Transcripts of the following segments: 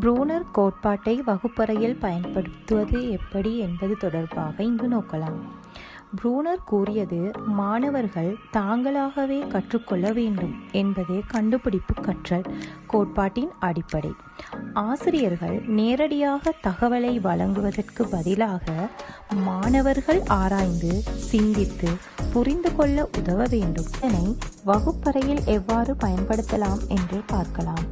Bruner கோட்பாட்டை வகுப்பறையில் பயன்படுத்துவது எப்படி என்பது தொடர்பாக இங்கு நோக்கலாம். ப்ரூனர் கூறியது மாணவர்கள் தாங்களாகவே கற்றுக்கொள்ள வேண்டும் என்பதே கண்டுபிடிப்பு கற்றல் கோட்பாட்டின் அடிப்படை. ஆசிரியர்கள் நேரடியாக தகவலை வழங்குவதற்கு பதிலாக மாணவர்கள் ஆராய்ந்து சிந்தித்து புரிந்து கொள்ள உதவ வேண்டும். இதனை வகுப்பறையில் எவ்வாறு பயன்படுத்தலாம் என்று பார்க்கலாம்.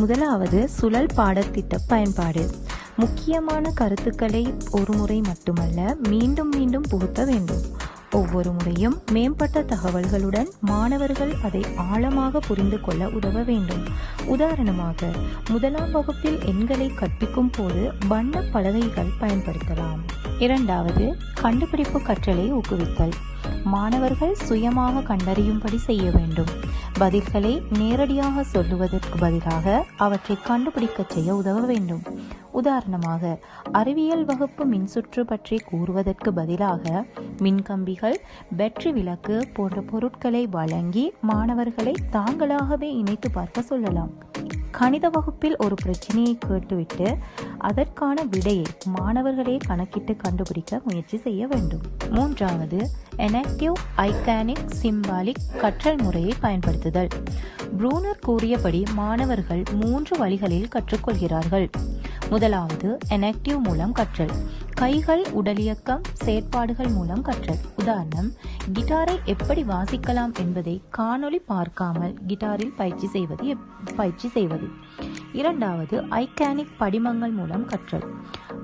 முதலாவது சுழல் பாடத்திட்ட பயன்பாடு. முக்கியமான கருத்துக்களை ஒரு முறை மட்டுமல்ல மீண்டும் மீண்டும் புகுத்த வேண்டும். ஒவ்வொரு முறையும் மேம்பட்ட தகவல்களுடன் மாணவர்கள் அதை ஆழமாக புரிந்து கொள்ள உதவ வேண்டும். உதாரணமாக முதலாம் வகுப்பில் எண்களை கற்பிக்கும் போது வண்ண பலகைகள் பயன்படுத்தலாம். இரண்டாவது கண்டுபிடிப்பு கற்றலை ஊக்குவித்தல். மாணவர்கள் சுயமாக கண்டறியும்படி செய்ய வேண்டும். பதில்களை நேரடியாக சொல்லுவதற்கு பதிலாக அவற்றை கண்டுபிடிக்கச் செய்ய உதவ வேண்டும். உதாரணமாக அறிவியல் வகுப்பு மின்சுற்று பற்றி கூறுவதற்கு பதிலாக மின்கம்பிகள் பேட்டரி விளக்கு போன்ற பொருட்களை வழங்கி மாணவர்களை தாங்களாகவே இணைத்து பார்க்க சொல்லலாம். கணித வகுப்பில் ஒரு பிரச்சனையை கேட்டுவிட்டு அதற்கான விடையை மாணவர்களே கணக்கிட்டு கண்டுபிடிக்க முயற்சி செய்ய வேண்டும். மூன்றாவது எனக்டிவ் ஐகானிக் சிம்பாலிக் கற்றல் முறையை பயன்படுத்துதல். ப்ரூனர் கூறியபடி மாணவர்கள் மூன்று வழிகளில் கற்றுக்கொள்கிறார்கள். முதலாவது எனக்டிவ் மூலம் கற்றல். கைகள் உடலியக்கம் செயற்பாடுகள் மூலம் கற்றல். உதாரணம் கிட்டாரை எப்படி வாசிக்கலாம் என்பதை காணொளி பார்க்காமல் கிட்டாரில் பயிற்சி செய்வது எப்- பயிற்சி செய்வது. இரண்டாவது ஐகானிக் படிமங்கள் மூலம் கற்றல்.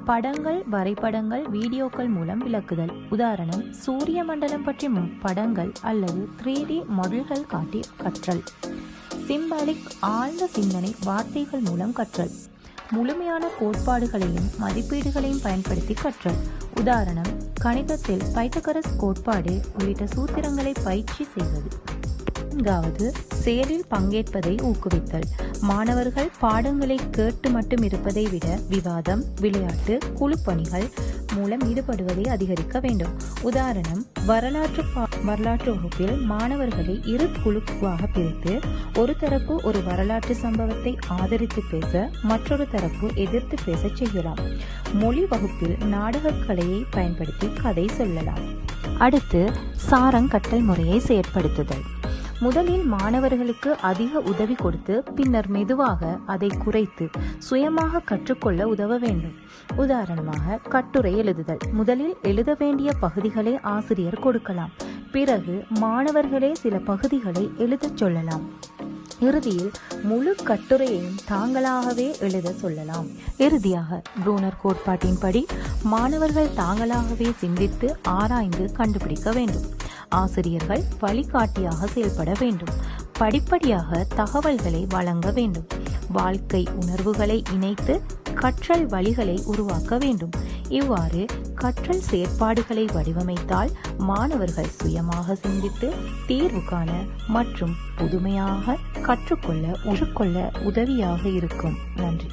படங்கள் வரைபடங்கள் வீடியோக்கள் மூலம் விளக்குதல். உதாரணம் சூரிய மண்டலம் பற்றி படங்கள் அல்லது த்ரீ டி மாடல்கள் காட்டி கற்றல். சிம்பாலிக் ஆழ்ந்த சிந்தனை வார்த்தைகள் மூலம் கற்றல். முழுமையான கோட்பாடுகளையும் மதிப்பீடுகளையும் பயன்படுத்தி கற்றல் உதாரணம் கணிதத்தில் பைத்தகரஸ் கோட்பாடு உள்ளிட்ட சூத்திரங்களை பயிற்சி செய்வது. நான்காவது செயலில் பங்கேற்பதை ஊக்குவித்தல். மாணவர்கள் பாடங்களை கேட்டு மட்டும் இருப்பதை விட விவாதம் விளையாட்டு குழுப்பணிகள் மூலம் ஈடுபடுவதை அதிகரிக்க வேண்டும். உதாரணம் வரலாற்று பா- வரலாற்று வகுப்பில் மாணவர்களை இரு குழுவாக பிரித்து ஒரு தரப்பு ஒரு வரலாற்று சம்பவத்தை ஆதரித்து பேச மற்றொரு தரப்பு எதிர்த்து பேசச் செய்யலாம். மொழி வகுப்பில் நாடகக் கலையை பயன்படுத்தி கதை சொல்லலாம். அடுத்து சாரங்கட்டல் முறையை செயற்படுத்துதல். முதலில் மாணவர்களுக்கு அதிக உதவி கொடுத்து பின்னர் மெதுவாக அதை குறைத்து சுயமாக கற்றுக்கொள்ள உதவ வேண்டும். உதாரணமாக கட்டுரை எழுதுதல். முதலில் எழுத வேண்டிய பகுதிகளை ஆசிரியர் கொடுக்கலாம். பிறகு மாணவர்களே சில பகுதிகளை எழுதச் சொல்லலாம். இறுதியில் முழு கட்டுரையையும் தாங்களாகவே எழுத சொல்லலாம். இறுதியாக ப்ரூனர் கோட்பாட்டின்படி மாணவர்கள் தாங்களாகவே சிந்தித்து ஆராய்ந்து கண்டுபிடிக்க வேண்டும். ஆசிரியர்கள் வழிகாட்டியாக செயல்பட வேண்டும். படிப்படியாக தகவல்களை வழங்க வேண்டும். வாழ்க்கை உணர்வுகளை இணைத்து கற்றல் வழிகளை உருவாக்க வேண்டும். இவ்வாறு கற்றல் செயற்பாடுகளை வடிவமைத்தால் மாணவர்கள் சுயமாக சிந்தித்து தீர்வு காண மற்றும் புதுமையாக கற்றுக்கொள்ள உருக்கொள்ள உதவியாக இருக்கும். நன்றி.